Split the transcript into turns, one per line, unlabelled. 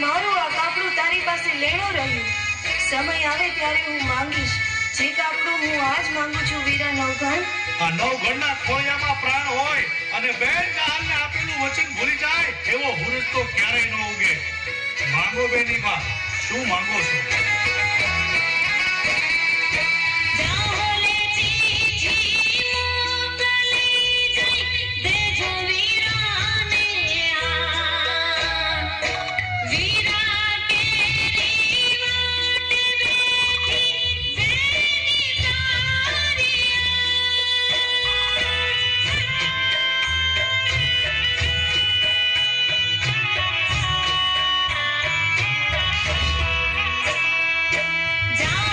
મારું આ કાપડું તારી પાસે લેણું રહ્યું. સમય આવે ત્યારે હું માંગીશ. જે કાપડું હું આજ માંગુ છું, વીરા નવઘણ.
આ નવઘણના ખોળિયામાં પ્રાણ હોય અને બેન જહાલને આપેલું વચન ભૂલી જાય, એવો હુરજ તો ક્યારેય ન ઉગે. માંગો બેની માં શું માંગો છો? Yeah.